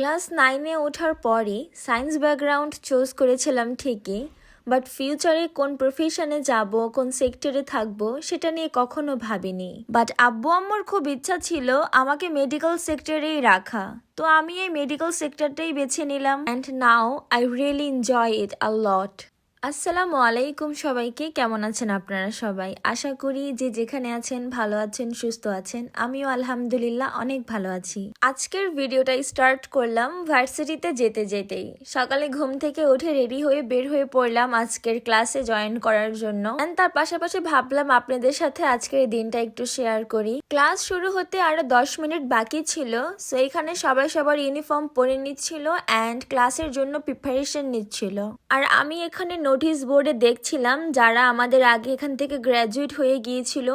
Class নাইনে ওঠার পরই সায়েন্স ব্যাকগ্রাউন্ড চুজ করেছিলাম ঠিকই, বাট ফিউচারে কোন প্রফেশনে যাব, কোন সেক্টরে থাকব সেটা নিয়ে কখনো ভাবিনি। বাট আব্বু আম্মুর খুব ইচ্ছা ছিল আমাকে মেডিকেল সেক্টরেই রাখা, তো আমি এই মেডিকেল সেক্টরটাই বেছে নিলাম। And now I really enjoy it a lot আসসালামু আলাইকুম সবাইকে। কেমন আছেন আপনারা সবাই? আশা করি যে যেখানে আছেন ভালো আছেন, সুস্থ আছেন। আমিও আলহামদুলিল্লাহ অনেক ভালো আছি। আজকের ভিডিওটা স্টার্ট করলাম ভার্সিটিতে যেতে যেতেই। সকালে ঘুম থেকে উঠে রেডি হয়ে বের হয়ে পড়লাম আজকের ক্লাসে জয়েন করার জন্য। তার পাশাপাশি ভাবলাম আপনাদের সাথে আজকের দিনটা একটু শেয়ার করি। ক্লাস শুরু হতে আরও দশ মিনিট বাকি ছিল। সো এখানে সবাই সবার ইউনিফর্ম পরে নিচ্ছিল অ্যান্ড ক্লাসের জন্য প্রিপারেশন নিচ্ছিল। আর আমি এখানে নোটিশ বোর্ডে দেখছিলাম যারা আমাদের আগে এখান থেকে গ্র্যাজুয়েট হয়ে গিয়েছিল।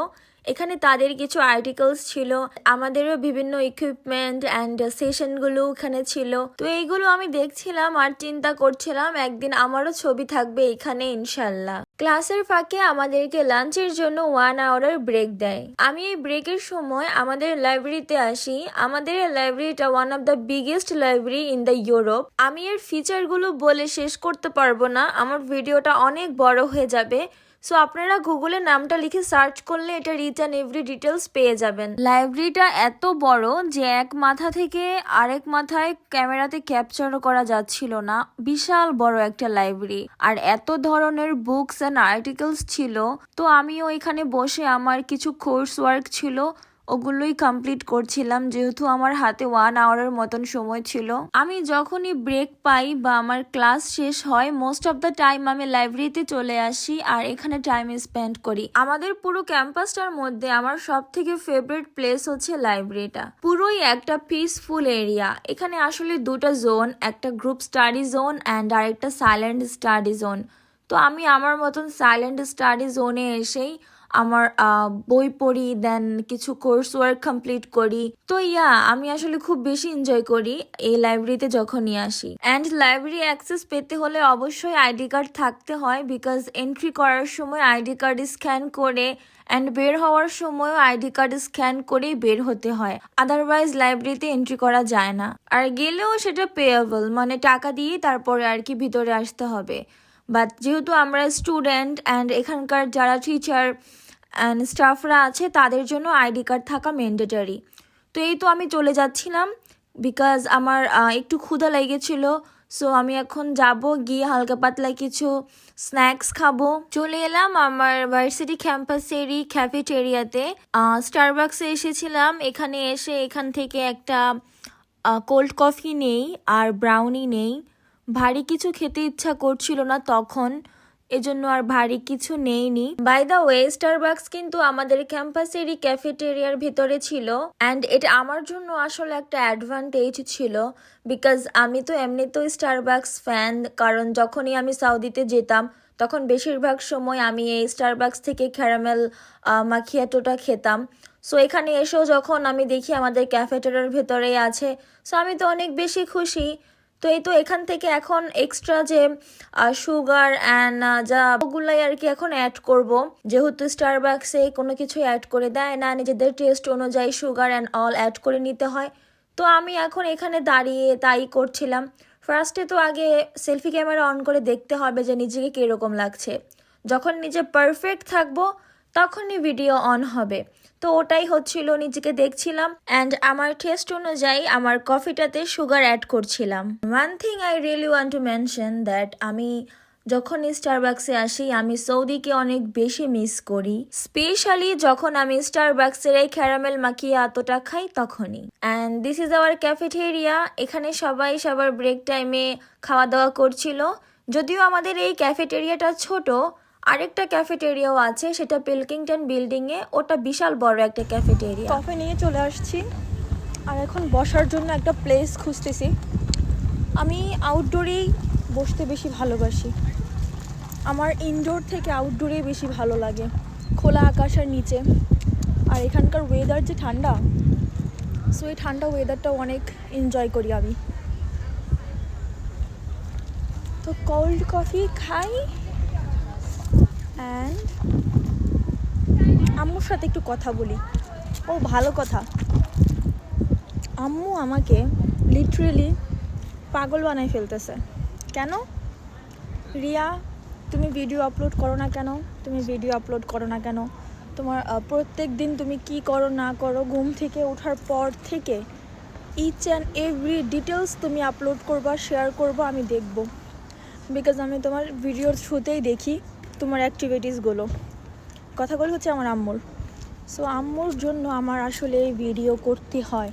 এখানে তাদের কিছু আর্টিকেলস ছিল, আমাদেরও বিভিন্ন ইকুইপমেন্ট অ্যান্ড সেশনগুলো এখানে ছিল। তো এইগুলো আমি দেখছিলাম আর চিন্তা করছিলাম, একদিন আমারও ছবি থাকবে এখানে, ইনশাল্লাহ। ক্লাসের ফাঁকে আমাদেরকে লাঞ্চের জন্য ওয়ান আওয়ারের ব্রেক দেয়। আমি এই ব্রেকের সময় আমাদের লাইব্রেরিতে আসি। আমাদের লাইব্রেরিটা one of the biggest library in the Europe আমি এর ফিচারগুলো বলে শেষ করতে পারব না, আমার ভিডিওটা অনেক বড় হয়ে যাবে। সো আপনারা গুগলে নামটা লিখে সার্চ করলে এটা রিচ অ্যান্ড এভরি ডিটেলস পেয়ে যাবেন। লাইব্রেরিটা এত বড় যে এক মাথা থেকে আরেক মাথায় ক্যামেরাতে ক্যাপচারও করা যাচ্ছিল না। বিশাল বড় একটা লাইব্রেরি আর এত ধরনের বুকস অ্যান্ড আর্টিকেলস ছিল। তো আমিও এখানে বসে আমার কিছু কোর্স ওয়ার্ক ছিল। ওগুলোই কমপ্লিট করছিলাম, যেহেতু আমার হাতে ওয়ান আওয়ারের মতন সময় ছিল। আমি যখনই ব্রেক পাই বা আমার ক্লাস শেষ হয় মোস্ট অফ দ্য টাইম আমি লাইব্রেরিতে চলে আসি আর এখানে টাইম স্পেন্ড করি। আমাদের পুরো ক্যাম্পাসটার মধ্যে আমার সব থেকে ফেভারিট প্লেস হচ্ছে লাইব্রেরিটা পুরোই একটা পিসফুল এরিয়া এখানে আসলে দুটো জোন একটা গ্রুপ স্টাডি জোন অ্যান্ড আরেকটা সাইলেন্ট স্টাডি জোন তো আমি আমার মতন সাইলেন্ট স্টাডি জোনে এসেই আমার বই পড়ি দেন কিছু কোর্স ওয়ার্ক কমপ্লিট করি। তো ইয়া, আমি আসলে খুব বেশি এনজয় করি এই লাইব্রেরিতে যখনই আসি। অ্যান্ড লাইব্রেরি অ্যাক্সেস পেতে হলে অবশ্যই আইডি কার্ড থাকতে হয় বিকজ এন্ট্রি করার সময় আইডি কার্ড স্ক্যান করে অ্যান্ড বের হওয়ার সময়ও আইডি কার্ড স্ক্যান করেই বের হতে হয়। আদারওয়াইজ লাইব্রেরিতে এন্ট্রি করা যায় না। আর গেলেও সেটা পেয়েবল মানে টাকা দিয়ে তারপরে আর কি ভিতরে আসতে হবে। বাট যেহেতু আমরা স্টুডেন্ট অ্যান্ড এখানকার যারা টিচার অ্যান্ড স্টাফরা আছে, তাদের জন্য আইডি কার্ড থাকা ম্যান্ডেটারি তো এই তো আমি চলে যাচ্ছিলাম বিকজ আমার একটু ক্ষুধা লেগেছিলো। সো আমি এখন যাব, গিয়ে হালকা পাতলা কিছু স্ন্যাক্স খাব। চলে এলাম আমার ভার্সিটি ক্যাম্পাসেরই ক্যাফেটেরিয়াতে স্টারবাক্সে এসেছিলাম, এখানে এসে এখান থেকে একটা কোল্ড কফি নেই আর ব্রাউনি নেই। ভারী কিছু খেতে ইচ্ছা করছিল না তখন। এজন্য আর ভারী কিছু নেইনি। বাই দ্য ওয়ে স্টারবাক্স কিন্তু আমাদের ক্যাম্পাসেরই ক্যাফেটেরিয়ার ভেতরে ছিল। অ্যান্ড এটা আমার জন্য আসলে একটা অ্যাডভান্টেজ ছিল। বিকজ আমি তো এমনিতেও স্টারবাক্স ফ্যান কারণ যখনই আমি সাউদিতে যেতাম, তখন বেশিরভাগ সময় আমি এই স্টারবাক্স থেকে ক্যারামেল মাখিয়াটোটা খেতাম। সো এখানে এসেও যখন আমি দেখি আমাদের ক্যাফেটেরিয়ার ভেতরেই আছে সো আমি তো অনেক বেশি খুশি। তো এই তো এখান থেকে এখন এক্সট্রা যে সুগার অ্যান্ড যা ওগুলাই আর কি এখন অ্যাড করব। যেহেতু স্টারবাক্সে কোনো কিছু অ্যাড করে দেয় না, নিজেদের টেস্ট অনুযায়ী সুগার অ্যান্ড অল অ্যাড করে নিতে হয়। তো আমি এখন এখানে দাঁড়িয়ে তাই করছিলাম। ফার্স্টে তো আগে সেলফি ক্যামেরা অন করে দেখতে হবে যে নিজেকে কীরকম লাগছে। যখন নিজে পারফেক্ট থাকব তখনই ভিডিও অন হবে। তো ওটাই হচ্ছিল নিজেকে দেখছিলাম অ্যান্ড আমার টেস্ট অনুযায়ী আমার কফিটাতে সুগার অ্যাড করছিলাম। One thing I really want to mention that আমি যখন স্টারবাক্সে আসি, আমি সৌদিকে অনেক বেশি মিস করি। স্পেশালি যখন আমি স্টারবাক্সের এই ক্যারামেল মাখিয়ে এতটা খাই তখনই। And this is our cafeteria এখানে সবাই সবার ব্রেক টাইমে খাওয়া দাওয়া করছিল। যদিও আমাদের এই ক্যাফেটেরিয়াটা ছোট আরেকটা ক্যাফেটেরিয়াও আছে, সেটা পিলকিংটন বিল্ডিং এ ওটা বিশাল বড় একটা ক্যাফেটেরিয়া। কফি নিয়ে চলে আসছি। আর এখন বসার জন্য একটা প্লেস খুঁজতেছি। আমি আউটডোরেই বসতে বেশি ভালোবাসি। আমার ইনডোর থেকে আউটডোরেই বেশি ভালো লাগে। খোলা আকাশের নিচে। আর এখানকার ওয়েদার যে ঠান্ডা সো এই ঠান্ডা ওয়েদারটাও অনেক এনজয় করি আমি। তো কোল্ড কফি খাই। অ্যান্ড আম্মুর সাথে একটু কথা বলি। ও, ভালো কথা। আম্মু আমাকে লিটারেলি পাগল বানাই ফেলতেছে। কেন? রিয়া, তুমি ভিডিও আপলোড করো না কেন? তুমি ভিডিও আপলোড করো না কেন? তোমার প্রত্যেক দিন তুমি কি করো না করো, ঘুম থেকে ওঠার পর থেকে ইচ অ্যান্ড এভরি ডিটেলস তুমি আপলোড করবা শেয়ার করবা, আমি দেখব। বিকজ আমি তোমার ভিডিওর থ্রুতেই দেখি। তোমার অ্যাক্টিভিটিসগুলো কথাগুলো হচ্ছে আমার আম্মুর। সো আম্মুর জন্য আমার আসলে ভিডিও করতে হয়।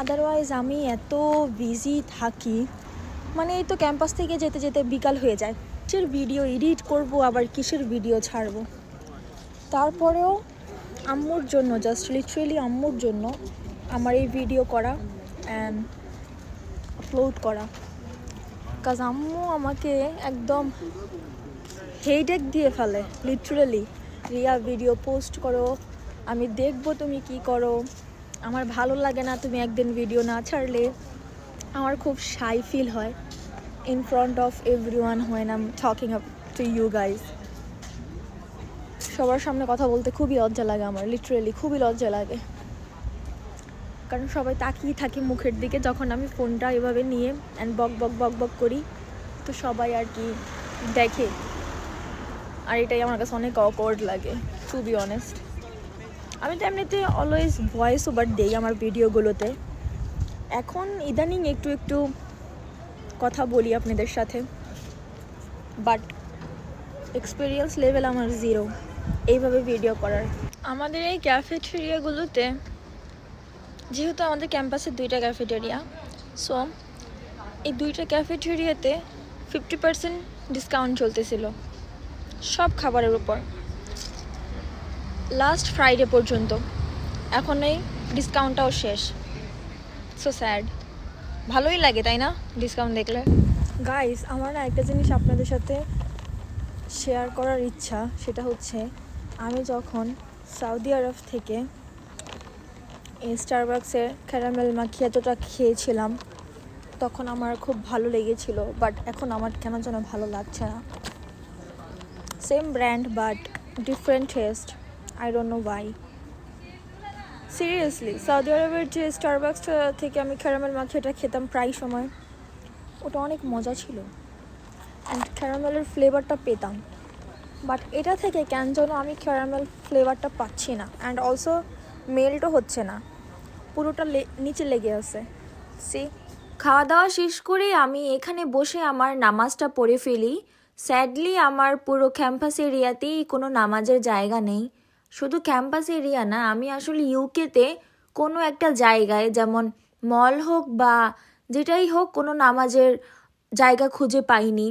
আদারওয়াইজ আমি এত বিজি থাকি মানে এই তো ক্যাম্পাস থেকে যেতে যেতে বিকাল হয়ে যায়। কিসের ভিডিও এডিট করব, আবার কিসের ভিডিও ছাড়বো? তারপরেও আম্মুর জন্য জাস্ট লিটারেলি আম্মুর জন্য আমার এই ভিডিও করা অ্যান্ড আপলোড করা। কাজ আম্মু আমাকে একদম হেডেক দিয়ে ফেলে লিটারেলি রিয়া ভিডিও পোস্ট করো, আমি দেখব তুমি কি করো। আমার ভালো লাগে না তুমি একদিন ভিডিও না ছাড়লে। আমার খুব শাই ফিল হয় in front of everyone when I'm talking up to you guys সবার সামনে কথা বলতে খুবই লজ্জা লাগে আমার লিটারেলি খুবই লজ্জা লাগে। কারণ সবাই তাকিয়ে থাকে মুখের দিকে যখন আমি ফোনটা এভাবে নিয়ে অ্যান্ড বক বক বক বক করি, তো সবাই আর কি দেখে। আর এটাই আমার কাছে অনেক অকওয়ার্ড লাগে টু বি অনেস্ট আমি তো এমনিতে অলওয়েজ ভয়েস ওভার দেই আমার ভিডিওগুলোতে এখন ইদানিং একটু একটু কথা বলি আপনাদের সাথে। বাট এক্সপিরিয়েন্স লেভেল আমার জিরো এইভাবে ভিডিও করার। আমাদের এই ক্যাফেটেরিয়াগুলোতে যেহেতু আমাদের ক্যাম্পাসে দুইটা ক্যাফেটেরিয়া সো এই দুইটা ক্যাফেটেরিয়াতে ফিফটি পার্সেন্ট ডিসকাউন্ট চলতেছিল। সব খাবারের উপর। লাস্ট ফ্রাইডে পর্যন্ত। এখন এই ডিসকাউন্টটাও শেষ। সো স্যাড ভালোই লাগে, তাই না? ডিসকাউন্ট দেখলে। গাইস আমার না একটা জিনিস আপনাদের সাথে শেয়ার করার ইচ্ছা, সেটা হচ্ছে আমি যখন সৌদি আরব থেকে এই স্টারবাক্সের ক্যারামেল মাখিয়াতোটা খেয়েছিলাম, তখন আমার খুব ভালো লেগেছিল বাট এখন আমার কেন যেন ভালো লাগছে না। Same brand but different taste I don't know why seriously Saudi আরবের যে স্টারবাক্সটা থেকে আমি ক্যারামেল মাখিয়াটা খেতাম প্রায় সময়, ওটা অনেক মজা ছিল। অ্যান্ড ক্যারামেলের ফ্লেভারটা পেতাম। বাট এটা থেকে কেন যেন আমি ক্যারামেল ফ্লেভারটা পাচ্ছি না। অ্যান্ড অলসো মেল্টও হচ্ছে না। পুরোটা নিচে লেগে আছে। সি খাওয়া দাওয়া শেষ করে আমি এখানে বসে আমার নামাজটা পড়ে ফেলি। স্যাডলি আমার পুরো ক্যাম্পাস এরিয়াতেই কোনো নামাজের জায়গা নেই। শুধু ক্যাম্পাস এরিয়া না, আমি আসলে ইউকেতে কোনো একটা জায়গায়, যেমন মল হোক বা যেটাই হোক, কোনো নামাজের জায়গা খুঁজে পাইনি।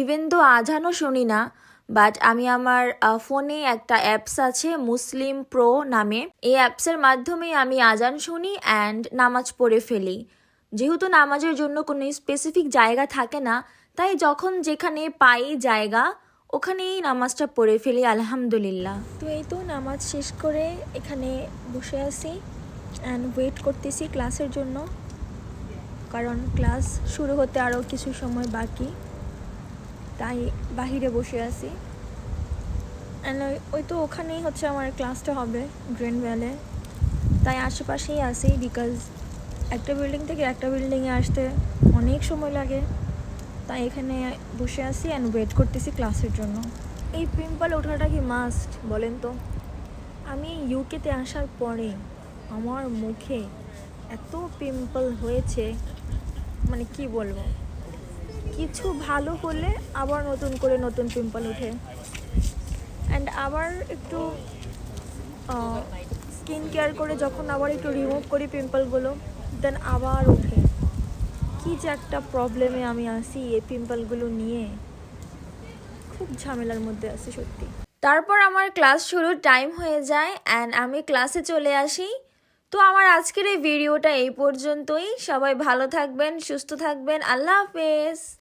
ইভেন তো আজানও শুনি না বাট আমি আমার ফোনে একটা অ্যাপস আছে মুসলিম প্রো নামে। এই অ্যাপসের মাধ্যমে আমি আজান শুনি অ্যান্ড নামাজ পড়ে ফেলি। যেহেতু নামাজের জন্য কোনো স্পেসিফিক জায়গা থাকে না তাই যখন যেখানে পাই জায়গা, ওখানেই নামাজটা পড়ে ফেলি, আলহামদুলিল্লাহ। তো এই তো নামাজ শেষ করে এখানে বসে আছি অ্যান্ড ওয়েট করতেছি ক্লাসের জন্য। কারণ ক্লাস শুরু হতে আরও কিছু সময় বাকি, তাই বাহিরে বসে আছি। অ্যান্ড ওই তো ওখানেই হচ্ছে আমার ক্লাসটা হবে গ্রেন ভ্যালে তাই আশেপাশেই আছি বিকজ একটা বিল্ডিং থেকে একটা বিল্ডিংয়ে আসতে অনেক সময় লাগে। তাই এখানে বসে আছি অ্যান্ড ওয়েট করতেছি ক্লাসের জন্য। এই পিম্পল ওঠাটা কি মাস্ট বলেন তো। আমি ইউকেতে আসার পরে আমার মুখে এত পিম্পল হয়েছে মানে কি বলব? কিছু ভালো হলে আবার নতুন করে নতুন পিম্পল ওঠে। অ্যান্ড আবার একটু স্কিন কেয়ার করে যখন আবার একটু রিমুভ করি পিম্পলগুলো দেন আবার ওঠে। যে একটা প্রবলেমে আমি আসি এই পিম্পলগুলো নিয়ে। খুব ঝামেলার মধ্যে আছি সত্যি। তারপর আমার ক্লাস শুরু টাইম হয়ে যায় অ্যান্ড আমি ক্লাসে চলে আসি। তো আমার আজকের এই ভিডিওটা এই পর্যন্তই। সবাই ভালো থাকবেন, সুস্থ থাকবেন। আল্লাহ হাফেজ।